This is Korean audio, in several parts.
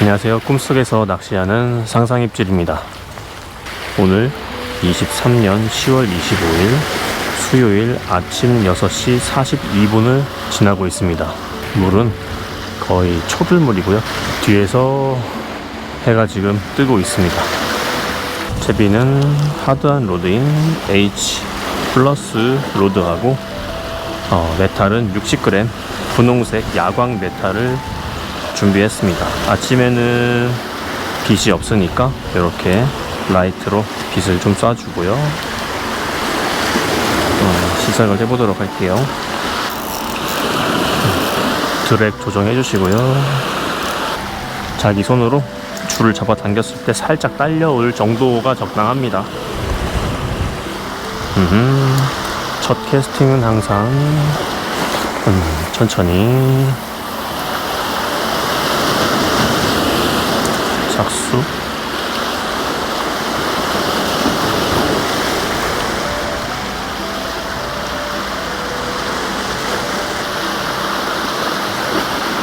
안녕하세요. 꿈속에서 낚시하는 상상입질입니다. 오늘 23년 10월 25일 수요일 아침 6시 42분을 지나고 있습니다. 물은 거의 초들물이고요. 뒤에서 해가 지금 뜨고 있습니다. 제비는 하드한 로드인 H 플러스 로드하고 어, 메탈은 60g 분홍색 야광 메탈을 준비했습니다. 아침에는 빛이 없으니까 이렇게 라이트로 빛을 좀 쏴주고요. 어, 시작을 해보도록 할게요. 드랙 조정해 주시고요. 자기 손으로 줄을 잡아 당겼을 때 살짝 딸려올 정도가 적당합니다. 첫 캐스팅은 항상 음, 천천히 작수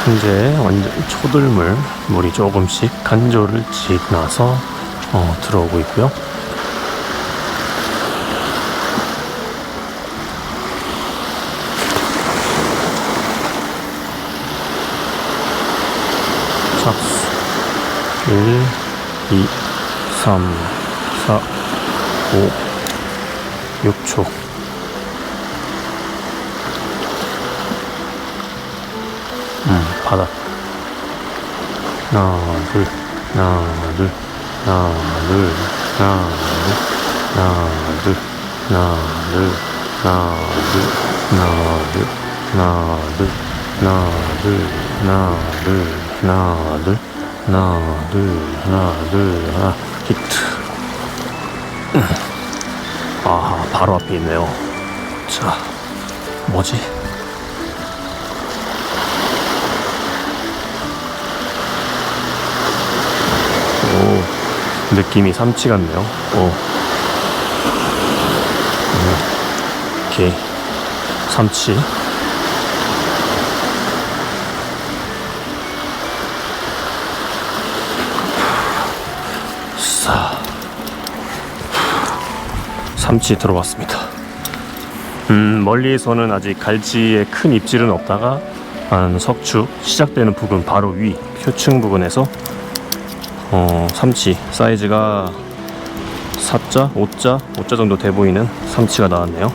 현재 완전 초들물 물이 조금씩 간조를 지나서 어, 들어오고 있고요. 작수 1, 2, 3, 4, 5, 6초. 음, 바닥. 하나, 둘, 하나, 둘, 하나, 둘, 하나, 둘, 하나, 둘, 하나, 둘, 하나, 둘, 하나, 둘, 하나, 둘, 하나, 둘, 하나, 둘, 하나, 둘, 하나, 둘, 하나, 둘, 하나, 히트. 아, 바로 앞에 있네요. 자, 뭐지? 느낌이 삼치 같네요. 오케이. 삼치. 싸. 삼치 들어왔습니다. 음, 멀리에서는 아직 갈지의 큰 입질은 없다가 한 석축 시작되는 부근 바로 위 표층 부근에서 어, 삼치 사이즈가 4자, 5자, 5자 정도 돼 보이는 삼치가 나왔네요.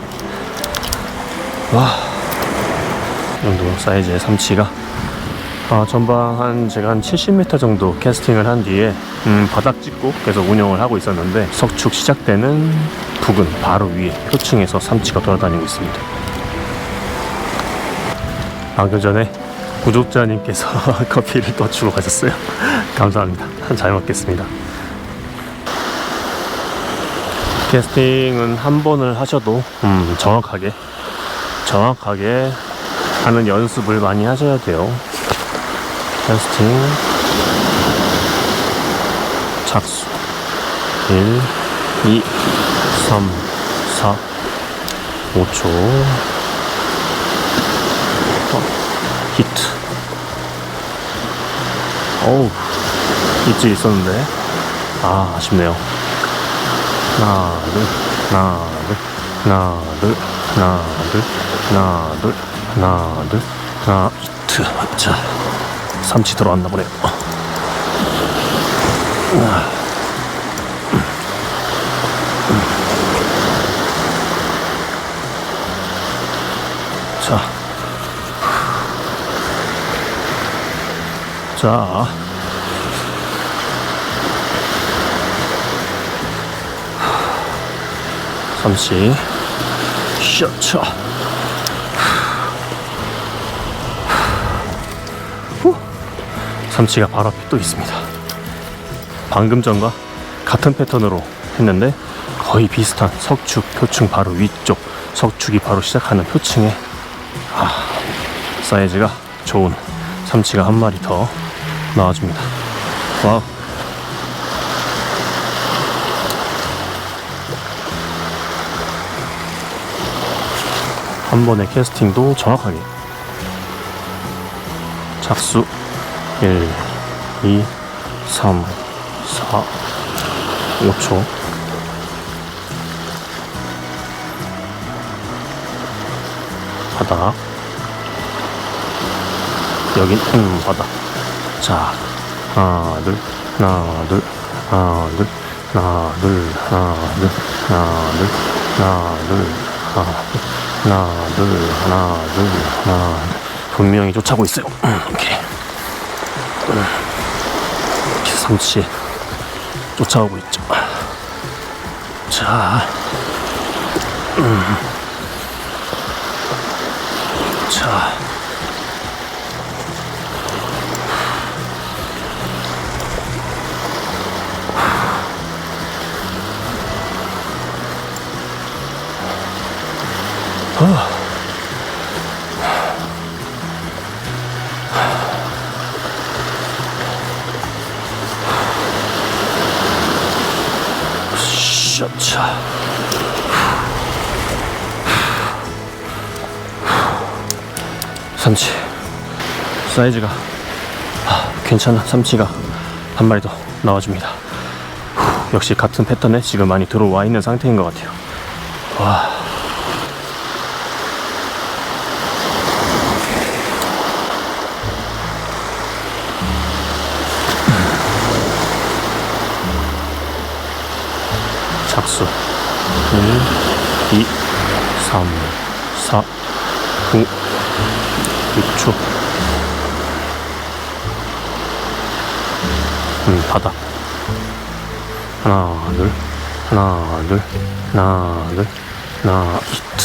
와, 이 정도 사이즈의 삼치가 아, 전방 한 제가 한 70m 정도 캐스팅을 한 뒤에 음, 바닥 찍고 계속 운영을 하고 있었는데 석축 시작되는 부근 바로 위에 표층에서 삼치가 돌아다니고 있습니다. 방금 전에 구독자님께서 커피를 또 주고 가셨어요. 감사합니다. 잘 먹겠습니다. 캐스팅은 한 번을 하셔도 음, 정확하게 정확하게 하는 연습을 많이 하셔야 돼요. 캐스팅 작수 1 2 3 4 5초 어우 입질 있었는데 아 아쉽네요 하나 둘 하나 둘 하나 둘 하나 둘 하나 둘 하나 둘 하나 히트 자 삼치 들어왔나 보네요 아. 자. 자. 셔차. 후. 삼치가 바로 앞에 또 있습니다. 방금 전과 같은 패턴으로 했는데 거의 비슷한 석축 표층 바로 위쪽 석축이 바로 시작하는 표층에 아, 사이즈가 좋은 삼치가 한 마리 더 나와줍니다. 와우. 한 번의 캐스팅도 정확하게 작수 1, 2, 3, 4, 5초. 바닥. 여긴, 음, 바닥. 자, 하나, 둘, 하나, 둘, 하나, 둘, 하나, 둘, 하나, 둘, 하나, 둘, 하나, 둘, 하나, 둘, 하나, 둘, 하나. 분명히 쫓아오고 있어요. 음, 오케이. 음. 삼치 쫓아오고 있죠. 자, 음. 자. 샤차. 삼치 사이즈가 아, 괜찮아 삼치가 한 마리 더 나와줍니다. 후, 역시 같은 패턴에 지금 많이 들어와 있는 상태인 것 같아요. 와. 착수. 1, 2, 3, 4, 5, 6초. 음 바닥 하나 둘 하나 둘 하나 둘 하나 히트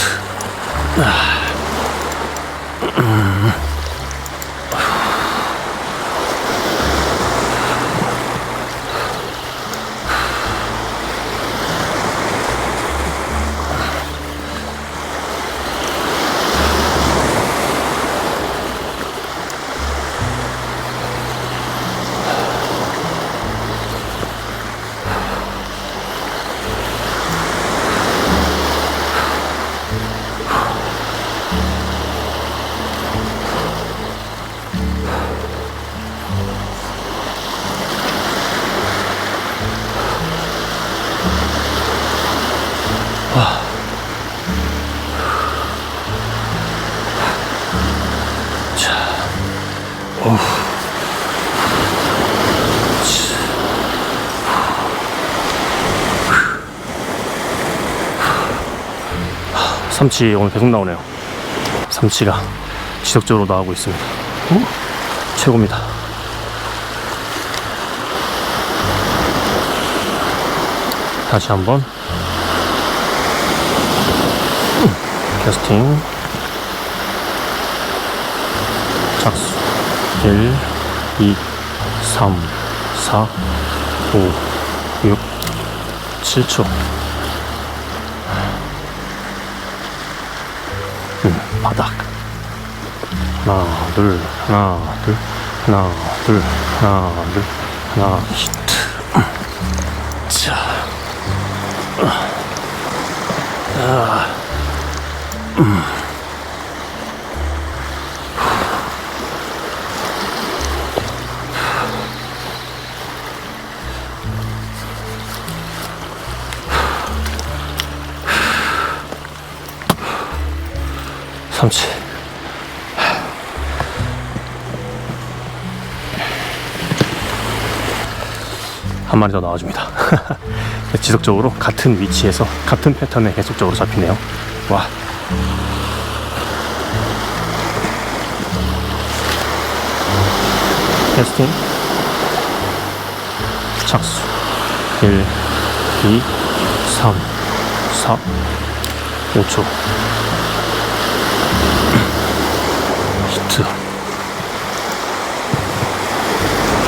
삼치 오늘 계속 나오네요. 삼치가 지속적으로 나오고 있습니다. 오, 최고입니다. 다시 한번 음, 캐스팅 착수 1, 2, 3, 4, 5, 6, 7초 바닥. 하나, 둘, 하나, 둘, 하나, 둘, 하나, 둘, 하나, 히트. 음. 자. 아. 음. 삼치. 한 마리 더 나와줍니다. 지속적으로 같은 위치에서 같은 패턴에 계속적으로 잡히네요. 와. 캐스팅. 착수. 1, 2, 3, 4, 5초.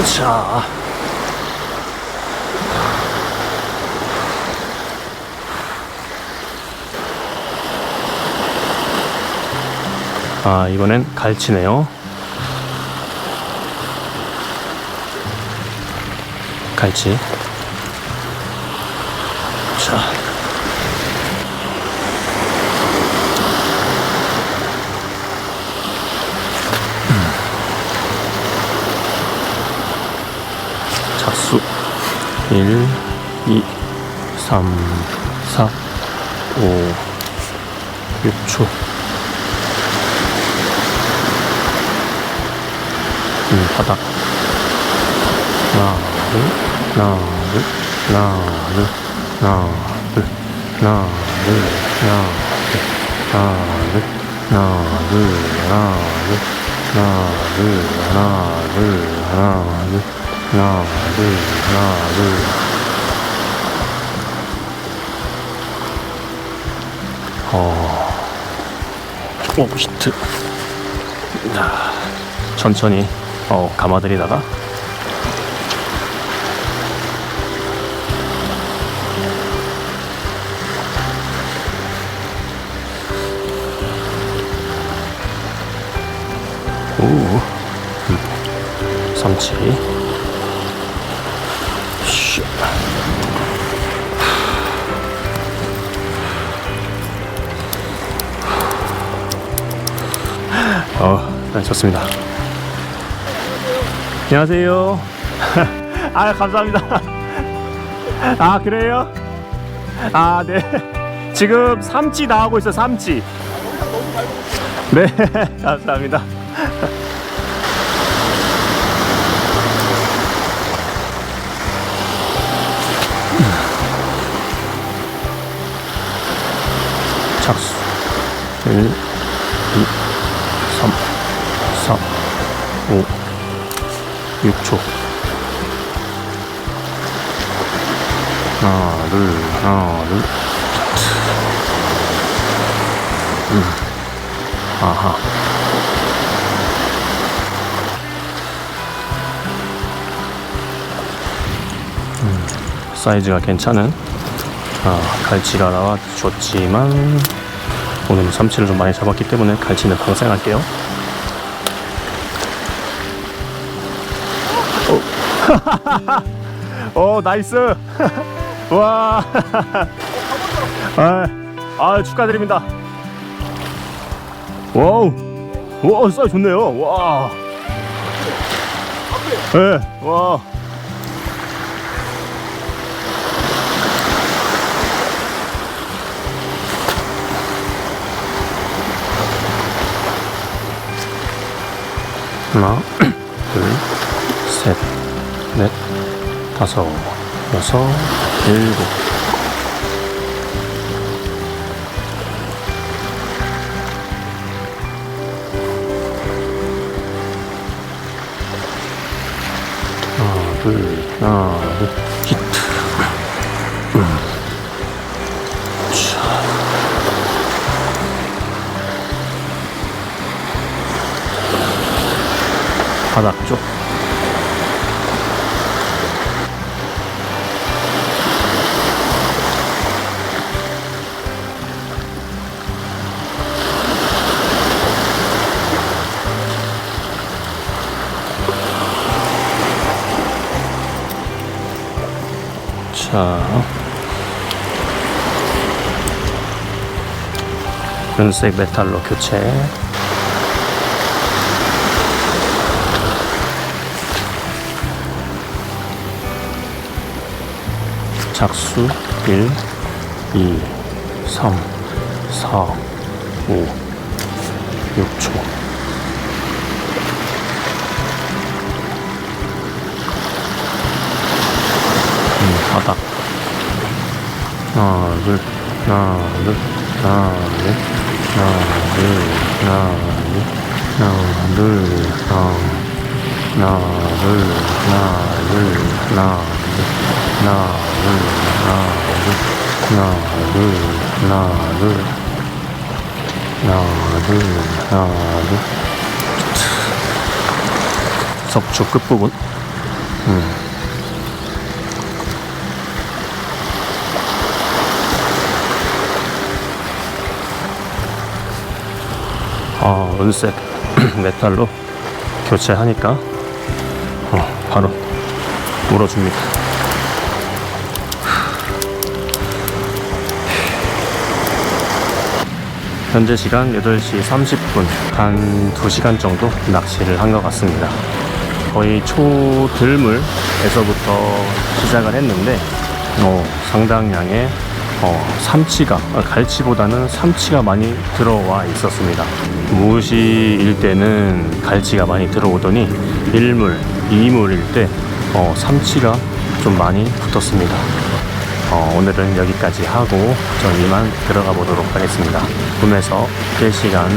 자. 아, 이번엔 갈치네요. 갈치. 1, 2, 3, 4, 5, 6초 음, 바닥 둘, 하나, 둘, 하나, 둘, 하나, 둘, 하나, 둘, 하나, 둘, 하나, 둘, 하나, 둘, 하나, 둘. 어, 오, 히트. 자, 천천히, 어, 감아들이다가, 오, 음, 삼치. 어, 네, 좋습니다. 안녕하세요. 아, 감사합니다. 아, 그래요? 아, 네. 지금 삼치 나오고 있어요, 삼치. 네, 감사합니다. 착수 1, 2, 3, 4, 5, 6초. 하나 둘 하나 둘. 음. 아하. 음, 사이즈가 괜찮은. 아, 갈치가 나와 줬지만 오늘 삼치를 좀 많이 잡았기 때문에 갈치는 방생할게요. 오, 오 나이스. 와. 아, 아 축하드립니다. 와우. 와, 사이 좋네요. 와. 예, 네, 와. 하나, 둘, 셋, 넷, 다섯, 여섯, 일곱. 바닥 쪽. 자. 은색 메탈로 교체. 작수 1, 2, 3, 4, 5, 6초. 음, 바닥. 하나, 둘, 하나, 둘, 하나, 둘, 하나, 둘, 하나, 둘, 하나, 둘, 하나, 하나, 둘, 하나, 둘, 하나, 둘, 하나, 둘, 하나, 둘, 하나, 둘. 석주 끝부분. 음. 아, 은색 메탈로 교체하니까 어, 바로 물어줍니다. 현재 시간 8시 30분 한 2시간 정도 낚시를 한 것 같습니다. 거의 초들물에서부터 시작을 했는데 어, 상당량의 어, 삼치가 아, 갈치보다는 삼치가 많이 들어와 있었습니다. 무시일 때는 갈치가 많이 들어오더니 일물, 이물일 때 어, 삼치가 좀 많이 붙었습니다. 어, 오늘은 여기까지 하고 전 이만 들어가 보도록 하겠습니다. 꿈에서 1시간